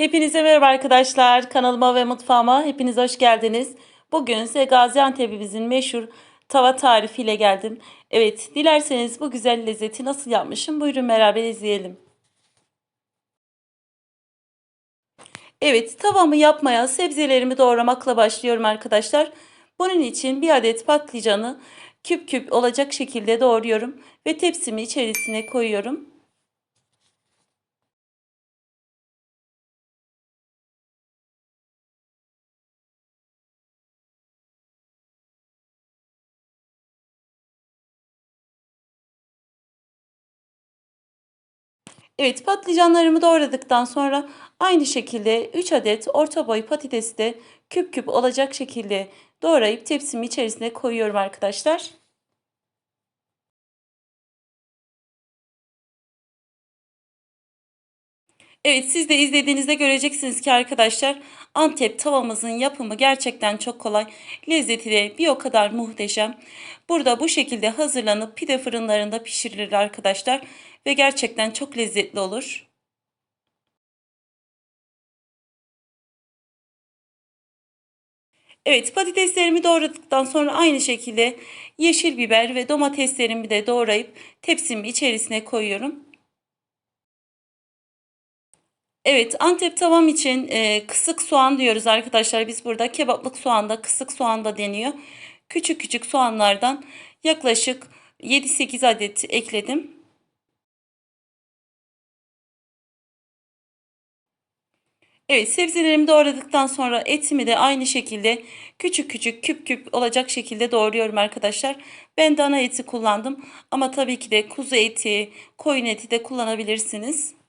Hepinize merhaba arkadaşlar. Kanalıma ve mutfağıma hepiniz hoş geldiniz. Bugün size Gaziantep'imizin meşhur tava tarifiyle geldim. Evet, dilerseniz bu güzel lezzeti nasıl yapmışım buyurun beraber izleyelim. Evet, tavamı yapmaya sebzelerimi doğramakla başlıyorum arkadaşlar. Bunun için bir adet patlıcanı küp küp olacak şekilde doğruyorum ve tepsimi içerisine koyuyorum. Evet patlıcanlarımı doğradıktan sonra aynı şekilde 3 adet orta boy patatesi de küp küp olacak şekilde doğrayıp tepsimin içerisine koyuyorum arkadaşlar. Evet siz de izlediğinizde göreceksiniz ki arkadaşlar Antep tavamızın yapımı gerçekten çok kolay. Lezzeti de bir o kadar muhteşem. Burada bu şekilde hazırlanıp pide fırınlarında pişirilir arkadaşlar. Ve gerçekten çok lezzetli olur. Evet patateslerimi doğradıktan sonra aynı şekilde yeşil biber ve domateslerimi de doğrayıp tepsimin içerisine koyuyorum. Evet Antep tavam için e, kısık soğan diyoruz arkadaşlar. Biz burada kebaplık soğan da kısık soğan da deniyor. Küçük küçük soğanlardan yaklaşık 7-8 adet ekledim. Evet sebzelerimi doğradıktan sonra etimi de aynı şekilde küçük küçük küp küp olacak şekilde doğruyorum arkadaşlar. Ben dana eti kullandım ama tabii ki de kuzu eti, koyun eti de kullanabilirsiniz.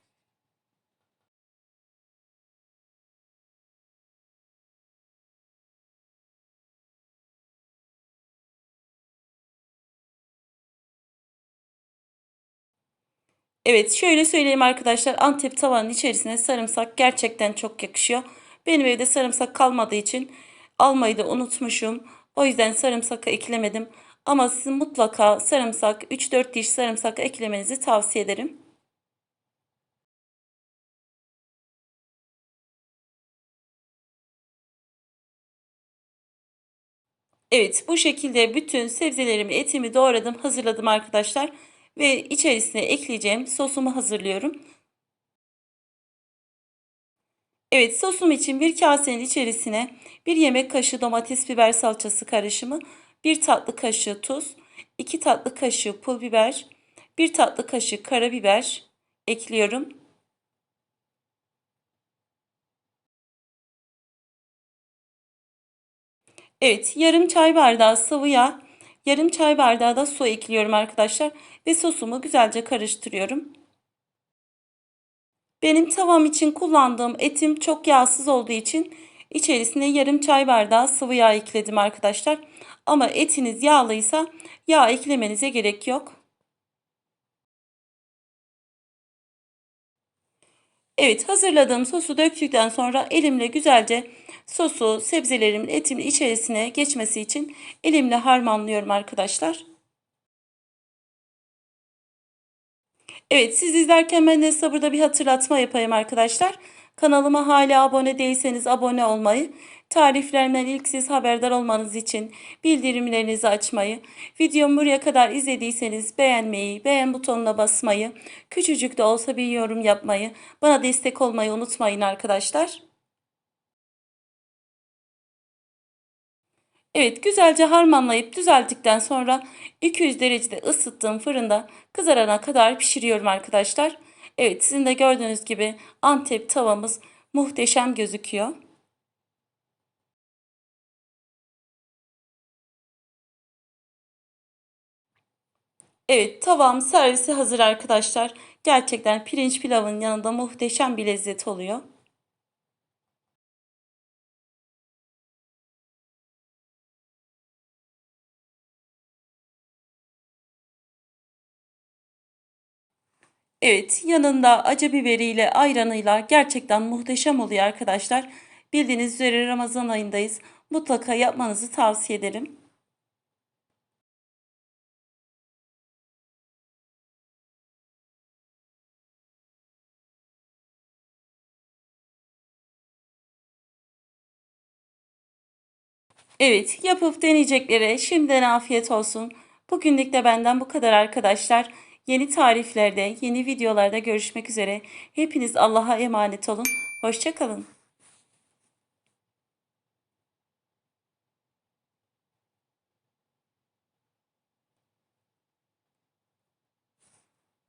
Evet şöyle söyleyeyim arkadaşlar Antep tavanın içerisine sarımsak gerçekten çok yakışıyor. Benim evde sarımsak kalmadığı için almayı da unutmuşum. O yüzden sarımsak eklemedim. Ama sizin mutlaka sarımsak 3-4 diş sarımsak eklemenizi tavsiye ederim. Evet bu şekilde bütün sebzelerimi etimi doğradım hazırladım arkadaşlar. Ve içerisine ekleyeceğim sosumu hazırlıyorum. Evet sosum için bir kasenin içerisine bir yemek kaşığı domates biber salçası karışımı, bir tatlı kaşığı tuz, iki tatlı kaşığı pul biber, bir tatlı kaşığı karabiber ekliyorum. Evet yarım çay bardağı sıvı yağ, yarım çay bardağı da su ekliyorum arkadaşlar ve sosumu güzelce karıştırıyorum. Benim tavam için kullandığım etim çok yağsız olduğu için içerisine yarım çay bardağı sıvı yağ ekledim arkadaşlar. Ama etiniz yağlıysa yağ eklemenize gerek yok. Evet hazırladığım sosu döktükten sonra elimle güzelce sosu sebzelerimin etimin içerisine geçmesi için elimle harmanlıyorum arkadaşlar. Evet siz izlerken ben de sabırda bir hatırlatma yapayım arkadaşlar. Kanalıma hala abone değilseniz abone olmayı, tariflerimden ilk siz haberdar olmanız için bildirimlerinizi açmayı, videomu buraya kadar izlediyseniz beğenmeyi, beğen butonuna basmayı, küçücük de olsa bir yorum yapmayı, bana destek olmayı unutmayın arkadaşlar. Evet güzelce harmanlayıp düzelttikten sonra 200 derecede ısıttığım fırında kızarana kadar pişiriyorum arkadaşlar. Evet sizin de gördüğünüz gibi Antep tavamız muhteşem gözüküyor. Evet tavam servisi hazır arkadaşlar. Gerçekten pirinç pilavın yanında muhteşem bir lezzet oluyor. Evet, yanında acı biberiyle, ayranıyla gerçekten muhteşem oluyor arkadaşlar. Bildiğiniz üzere Ramazan ayındayız. Mutlaka yapmanızı tavsiye ederim. Evet, yapıp deneyeceklere şimdiden afiyet olsun. Bugünlük de benden bu kadar arkadaşlar. Yeni tariflerde, yeni videolarda görüşmek üzere. Hepiniz Allah'a emanet olun. Hoşçakalın.